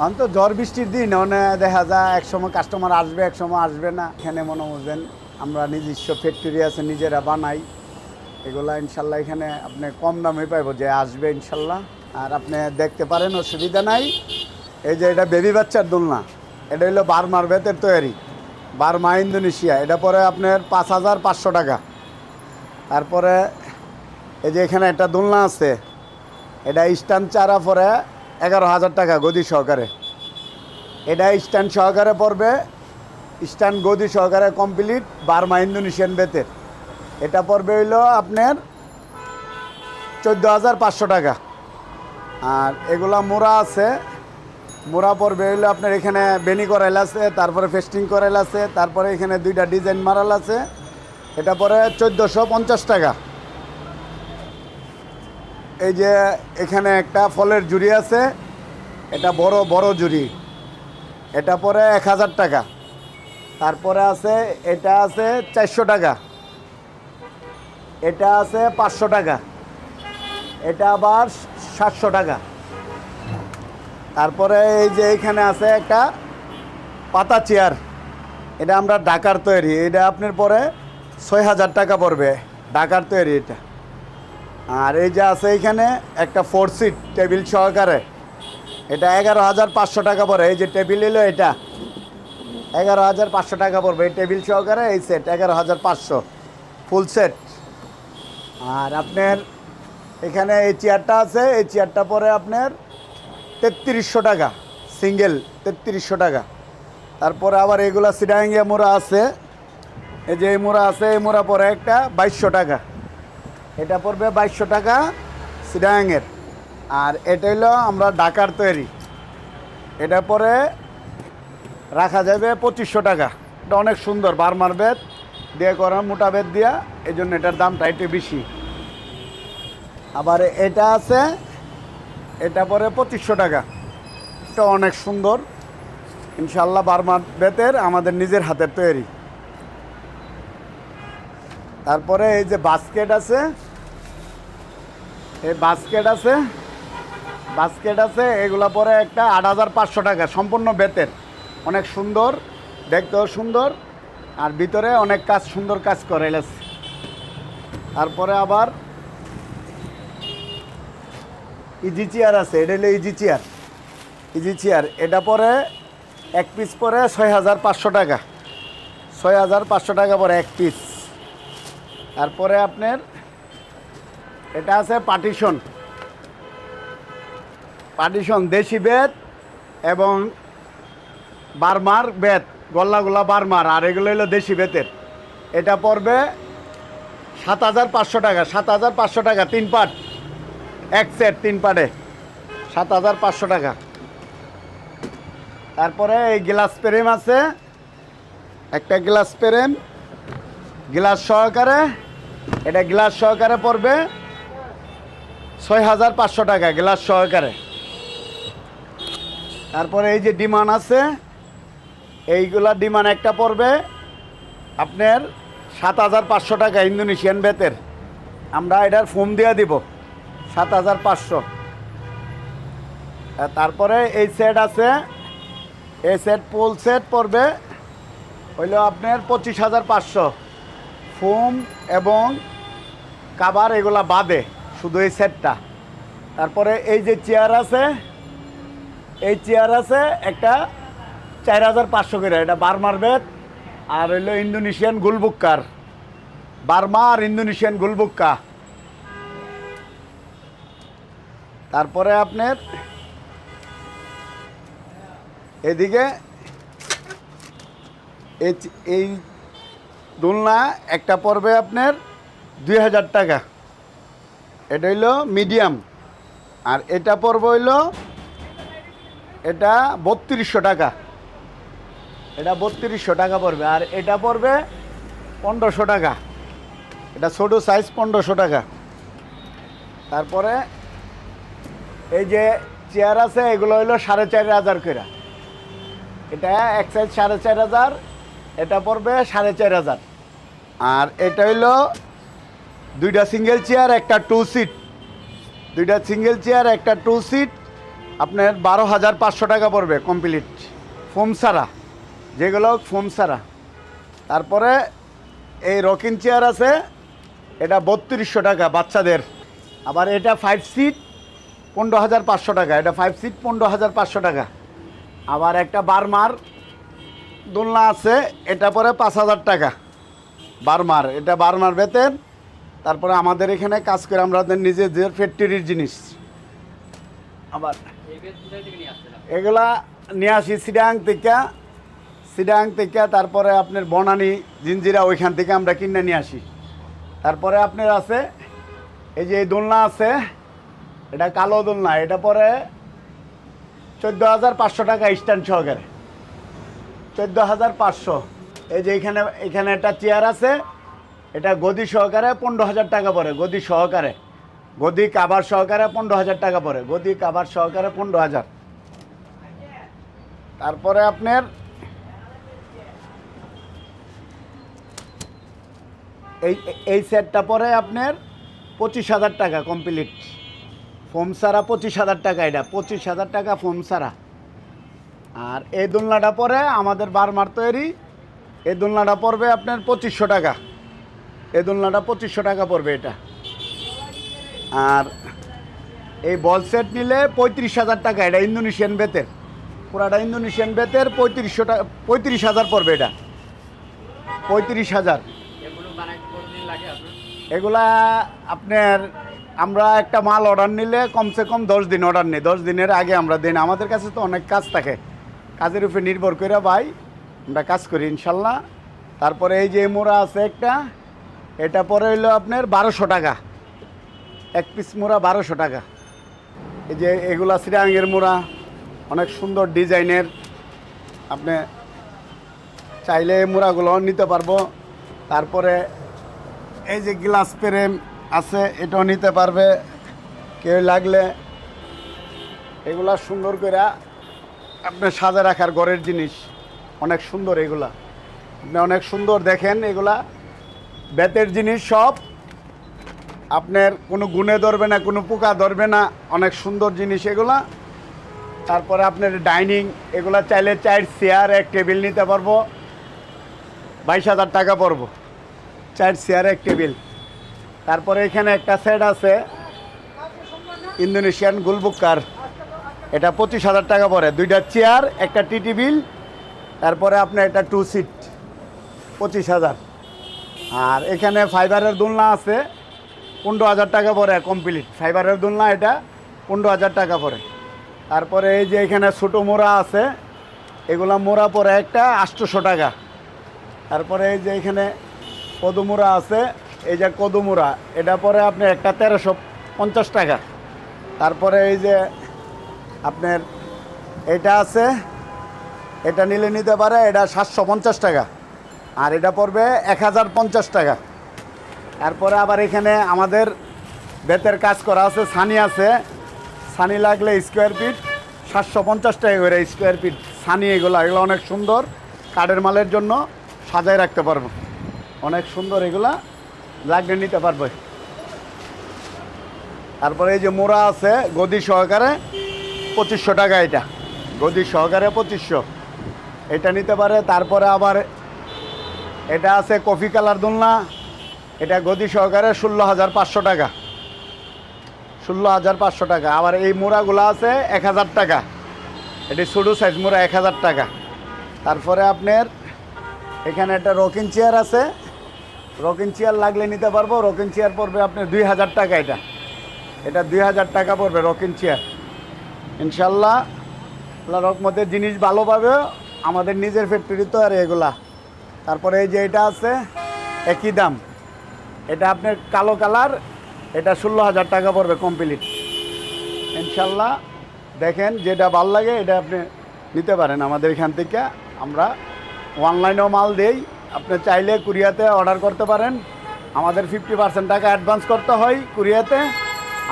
এখন তো ঝড় বৃষ্টির দিন মানে দেখা যায় এক সময় কাস্টমার আসবে, এক সময় আসবে না। এখানে মনে বুঝবেন আমরা নিজস্ব ফ্যাক্টরি আছে, নিজেরা বানাই। এগুলা ইনশাল্লাহ এখানে আপনি কম দামে পাইব, যে আসবে ইনশাল্লাহ। আর আপনি দেখতে পারেন, অসুবিধা নাই। এই যে এটা বেবি বাচ্চার দোলনা, এটা হলো বার্মার বেতের তৈরি। বার্মা ইন্দোনেশিয়া, এটা পরে আপনার পাঁচ হাজার পাঁচশো টাকা। তারপরে এই যে এখানে একটা দোলনা আছে, এটা স্ট্যান্ড চারা পরে এগারো হাজার টাকা গদি সহকারে। এটা স্ট্যান্ড সহকারে পড়বে, স্ট্যান্ড গদি সহকারে কমপ্লিট বার্মা ইন্দোনেশিয়ান বেতের। এটা পড়বে হইল আপনার চোদ্দ হাজার পাঁচশো টাকা। আর এগুলা মোড়া আছে, মোড়া পড়বে হইল আপনার এখানে বেনি করাইল আছে, তারপরে ফেস্টিং করাইল আছে, তারপরে এখানে দুইটা ডিজাইন মারাল আছে। এটা পরে চোদ্দোশো পঞ্চাশ টাকা। এই যে এখানে একটা ফলের জুড়ি আছে, এটা বড় বড় জুড়ি এটা পরে এক হাজার টাকা। তারপরে আছে, এটা আছে চারশো টাকা। এটা আছে পাঁচশো টাকা। এটা আবার সাতশো টাকা। তারপরে এই যে এইখানে আছে একটা পাতা চেয়ার। এটা আমরা ঢাকার তৈরি। এটা আপনার পরে ছয় হাজার টাকা পড়বে। ঢাকার তৈরি এটা। আর এই যে আছে এইখানে একটা ফোর সিট টেবিল সহকারে। এটা এগারো হাজার পাঁচশো টাকা পড়ে। এই যে টেবিল এলো এটা। এগারো হাজার পাঁচশো টাকা পড়বে এই টেবিল সহকারে, এই সেট এগারো হাজার পাঁচশো। ফুল সেট আর আপনার এখানে এই চেয়ারটা আছে, এই চেয়ারটা পরে আপনার তেত্রিশশো টাকা। সিঙ্গেল তেত্রিশশো টাকা। তারপরে আবার এগুলা সিডাঙ্গিয়া মোড়া আছে। এই যে এই মোড়া আছে, এই মোড়া পরে একটা বাইশশো টাকা। এটা পড়বে বাইশশো টাকা সিডাঙ্গের। আর এটা হলো আমরা ঢাকার তৈরি। এটা পরে রাখা যাবে পঁচিশশো টাকা। এটা অনেক সুন্দর, বার্মার বেদ দিয়ে করা মোটা বেদ দিয়া এই জন্য এটার দামটা একটু বেশি। আবার এটা আছে, এটা পরে পঁচিশশো টাকা। এটা অনেক সুন্দর। ইনশাল্লাহ বার্মার বেতের আমাদের নিজের হাতের তৈরি। তারপরে এই যে বাস্কেট আছে এই বাস্কেট আছে। বাস্কেট আছে, এগুলা পরে একটা আট হাজার পাঁচশো টাকা, সম্পূর্ণ বেতের। অনেক সুন্দর, দেখতেও সুন্দর, আর ভিতরে অনেক কাজ, সুন্দর কাজ করে এলেছে তারপরে আবার ইজি চেয়ার আছে, এটা হলো ইজি চেয়ার ইজি চেয়ার এটা পরে এক পিস পরে ছয় হাজার পাঁচশো টাকা। ছয় হাজার পাঁচশো টাকা পরে এক পিস তারপরে আপনার এটা আছে পার্টিশন পার্টিশন দেশি বেত এবং বার্মার বেত, গল্লাগুলা বার্মার, আর এগুলো হলো দেশি বেতের। এটা পড়বে সাত হাজার পাঁচশো টাকা, সাত হাজার পাঁচশো টাকা, তিন পাট। এক সেট, তিন পাটে। সাত হাজার পাঁচশো টাকা। তারপরে এই গ্লাস প্রেম আছে। একটা গ্লাস প্রেম গ্লাস সহকারে, এটা গ্লাস সহকারে পড়বে ছয় হাজার পাঁচশো টাকা গ্লাস সহকারে। তারপরে এই যে ডিমান্ড আছে, এইগুলা ডিমান্ড একটা পড়বে আপনার সাত হাজার পাঁচশো টাকা ইন্দোনেশিয়ান বেতের। আমরা এটার ফোম দিয়ে দিব, সাত হাজার পাঁচশো। তারপরে এই সেট আছে, এই সেট পোল সেট পড়বে হইল আপনার পঁচিশ হাজার পাঁচশো। ফোম এবং কাবার এগুলা বাদে। শুধু এই সেটটা তারপরে এই যে চেয়ার আছে, এই চেয়ার আছে একটা চার হাজার পাঁচশো করে, এটা বার্মার বেত আর হইল ইন্দোনেশিয়ান গুলবুক্কার। বার্মা আর ইন্দোনেশিয়ান গুলবুক্কা। তারপরে আপনার এদিকে এই দোলনা একটা পড়বে আপনার দুই হাজার টাকা। এটা হইল মিডিয়াম আর এটা পড়বে হইল, এটা বত্রিশশো টাকা। এটা বত্রিশশো টাকা পড়বে। আর এটা পড়বে পনেরোশো টাকা। এটা ছোটো সাইজ পনেরোশো টাকা। তারপরে এই যে চেয়ার আছে, এগুলো হইল সাড়ে চার হাজার করে এটা এক সাইজ সাড়ে চার হাজার, এটা পড়বে সাড়ে চার হাজার। আর এটা হইল দুইটা সিঙ্গেল চেয়ার একটা টু সিট দুইটা সিঙ্গেল চেয়ার একটা টু সিট আপনার বারো হাজার পাঁচশো টাকা পড়বে কমপ্লিট ফোম সারা যেগুলো ফোম সারা তারপরে এই রকিং চেয়ার আছে। এটা বত্রিশশো টাকা বাচ্চাদের। আবার এটা ফাইভ সিট পনেরো হাজার পাঁচশো টাকা। এটা ফাইভ সিট পনেরো হাজার পাঁচশো টাকা। আবার একটা বারমার দোলনা আছে। এটা পরে পাঁচ হাজার টাকা। বারমার এটা বারমার বেতেন তারপরে আমাদের এখানে কাজ করে আমরা নিজেদের ফ্যাক্টরির জিনিস। আবার এগুলা নিয়ে আসি সিডাং থেকে সিডাং থেকে তারপরে আপনার বনানি জিঞ্জিরা ওইখান থেকে আমরা কিনে নিয়ে আসি। তারপরে আপনার আছে, এই যে এই দোলনা আছে, এটা কালো দোলনা, এটা পরে চোদ্দ হাজার পাঁচশো টাকা স্ট্যান্ড সহকারে। চোদ্দ হাজার পাঁচশো। এই যে এখানে এখানে একটা চেয়ার আছে এটা গদি সহকারে পনেরো হাজার টাকা পড়ে, গদি সহকারে। গদি কাবার সহকারে পনেরো হাজার টাকা পড়ে, গদি কাবার সহকারে পনেরো হাজার। তারপরে আপনার এই এই সেটটা পরে আপনার পঁচিশ হাজার টাকা কমপ্লিট। ফোম সারা পঁচিশ হাজার টাকা এটা, পঁচিশ হাজার টাকা ফোম সারা। আর এই দোলনাটা পরে আমাদের বারমার তৈরি, এই দোলনাটা পড়বে আপনার পঁচিশশো টাকা। এই দোলনাটা পঁচিশশো টাকা পড়বে এটা। আর এই বল সেট নিলে পঁয়ত্রিশ হাজার টাকা এটা ইন্দোনেশিয়ান বেতের। পুরাটা ইন্দোনেশিয়ান বেতের পঁয়ত্রিশশো টাকা পঁয়ত্রিশ হাজার পড়বে এটা। পঁয়ত্রিশ হাজার। এগুলো আপনার? আমরা একটা মাল অর্ডার নিলে কমসে কম দশ দিন অর্ডার নিই। দশ দিনের আগে আমরা দিন। আমাদের কাছে তো অনেক কাজ থাকে। কাজের উপরে নির্ভর করে ভাই আমরা কাজ করি ইনশাল্লাহ। তারপরে এই যে মোড়া আছে একটা এটা পরে হইল আপনার বারোশো টাকা। এক পিস মোড়া বারোশো টাকা। এই যে এগুলা শ্রীরাঙ্গের মোড়া, অনেক সুন্দর ডিজাইনের। আপনি চাইলে এই মোড়াগুলো নিতে পারব। তারপরে এই যে গ্লাস ফ্রেম আছে, এটাও নিতে পারবে। কেউ লাগলে এগুলা সুন্দর করে আপনি সাজা রাখার ঘরের জিনিস। অনেক সুন্দর এগুলা। আপনি অনেক সুন্দর দেখেন এগুলা। বেতের জিনিস সব। আপনার কোনো গুণে ধরবে না, কোনো পোকা ধরবে না, অনেক সুন্দর জিনিস এগুলা। তারপরে আপনার ডাইনিং, এগুলা চাইলে চার চেয়ার, এক টেবিল নিতে পারব। বাইশ হাজার টাকা পড়ব। চার চেয়ার, এক টেবিল। তারপরে এখানে একটা সেট আছে, ইন্দোনেশিয়ান গুলবুকার এটা পঁচিশ হাজার টাকা পড়ে। দুইটা চেয়ার, একটা টি টেবিল, তারপরে আপনার একটা টু সিট। পঁচিশ হাজার। আর এখানে ফাইবারের দোলনা আছে, পনেরো হাজার টাকা পরে কমপ্লিট ফাইবারের দোলনা এটা পনেরো হাজার টাকা পরে। তারপরে এই যে এখানে ছোটো মোড়া আছে, এগুলা মোড়া পরে একটা আটশোশো টাকা। তারপরে এই যে এখানে কদুমুরা আছে, এই যে কদুমুরা এটা পরে আপনি একটা তেরোশো পঞ্চাশ টাকা। তারপরে এই যে আপনার এটা আছে, এটা নিলে নিতে পারে, এটা সাতশো পঞ্চাশ টাকা। আর এটা পড়বে এক হাজার পঞ্চাশ টাকা। তারপরে আবার এখানে আমাদের বেতের কাজ করা আছে, সানি আছে। সানি লাগলে স্কোয়ার ফিট সাতশো পঞ্চাশ টাকা করে স্কোয়ার ফিট সানি এগুলো এগুলো অনেক সুন্দর। কাঠের মালের জন্য সাজায় রাখতে পারব। অনেক সুন্দর এগুলা, লাগলে নিতে পারবে। তারপরে এই যে মোড়া আছে, গদি সহকারে পঁচিশশো টাকা এটা। গদি সহকারে পঁচিশশো। এটা নিতে পারে, তারপরে আবার এটা আছে কফি কালার দোলনা। এটা গদি সহকারে ষোলো হাজার পাঁচশো টাকা। ষোলো হাজার পাঁচশো টাকা। আবার এই মোড়াগুলো আছে এক হাজার টাকা। এটি ছোটো সাইজ মোড়া এক হাজার টাকা। তারপরে আপনার এখানে একটা রকিং চেয়ার আছে। রকিং চেয়ার লাগলে নিতে পারব। রকিং চেয়ার পড়বে আপনার দুই হাজার টাকা এটা। এটা দুই হাজার টাকা পড়বে রকিং চেয়ার ইনশাল্লাহ আল্লাহ রকমতের জিনিস ভালো পাবে। আমাদের নিজের ফ্যাক্টরি তো আর এগুলা। তারপরে এই যে এটা আছে, একই দাম। এটা আপনার কালো কালার, এটা ষোলো হাজার টাকা পড়বে কমপ্লিট ইনশাল্লাহ দেখেন যেটা ভালো লাগে, এটা আপনি নিতে পারেন আমাদের এখান থেকে। আমরা অনলাইনেও মাল দেই, আপনি চাইলে কুরিয়াতে অর্ডার করতে পারেন। আমাদের ফিফটি পার্সেন্ট টাকা অ্যাডভান্স করতে হয় কুরিয়াতে।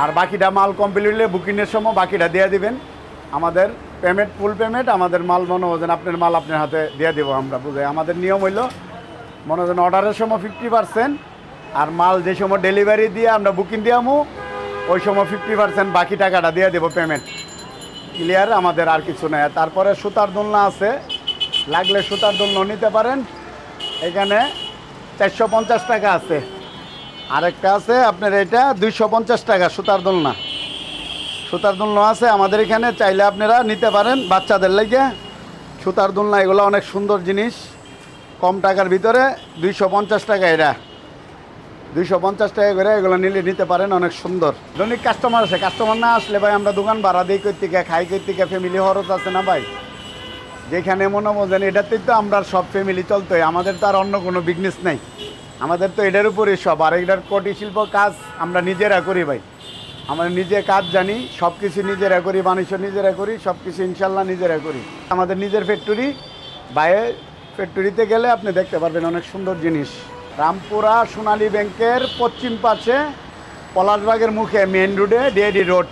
আর বাকিটা মাল কমপ্লিট হলে বুকিংয়ের সময় বাকিটা দিয়ে দিবেন। আমাদের পেমেন্ট ফুল পেমেন্ট আমাদের মাল মনে হচ্ছেন আপনার মাল আপনার হাতে দিয়ে দেবো আমরা বুঝে আমাদের নিয়ম হইল, মনে হচ্ছেন অর্ডারের সময় ফিফটি পার্সেন্ট আর মাল যে সময় ডেলিভারি দিয়ে আমরা বুকিং দিয়ামু ওই সময় ফিফটি পার্সেন্ট বাকি টাকাটা দিয়ে দেবো পেমেন্ট ক্লিয়ার আমাদের আর কিছু নেই। তারপরে সুতার দোলনা আছে। লাগলে সুতার দোলনা নিতে পারেন। এখানে চারশো পঞ্চাশ টাকা আছে। আরেকটা আছে, আপনার এটা দুইশো পঞ্চাশ টাকা সুতার দোলনা। সুতার দোলনা আছে, আমাদের এখানে চাইলে আপনারা নিতে পারেন বাচ্চাদের লেগে। সুতার দোলনা, এগুলো অনেক সুন্দর জিনিস। কম টাকার ভিতরে দুইশো পঞ্চাশ টাকা এরা। দুইশো পঞ্চাশ টাকা করে এগুলো নিলে নিতে পারেন, অনেক সুন্দর। দৈনিক কাস্টমার আছে কাস্টমার না আসলে ভাই আমরা দোকান ভাড়া দিই কর্তিকা খাই কর্তিকা ফ্যামিলি খরচ আছে না ভাই? যেখানে মনে বোঝেন এটাতেই তো আমরা সব ফ্যামিলি চলতোই, আমাদের তো আর অন্য কোনো বিজনেস নেই। আমাদের তো এটার উপরেই সব, আর এটার কোটি শিল্প কাজ আমরা নিজেরা করি ভাই। আমরা নিজে কাজ জানি সব কিছু নিজেরা করি বাণিজ্য নিজেরা করি সব কিছু ইনশাল্লাহ নিজেরা করি। আমাদের নিজের ফ্যাক্টরি বাইরে ফ্যাক্টরিতে গেলে আপনি দেখতে পারবেন অনেক সুন্দর জিনিস। রামপুরা সোনালী ব্যাংকের পশ্চিম পাশে পলাশবাগের মুখে মেন রোডে ডেডি রোড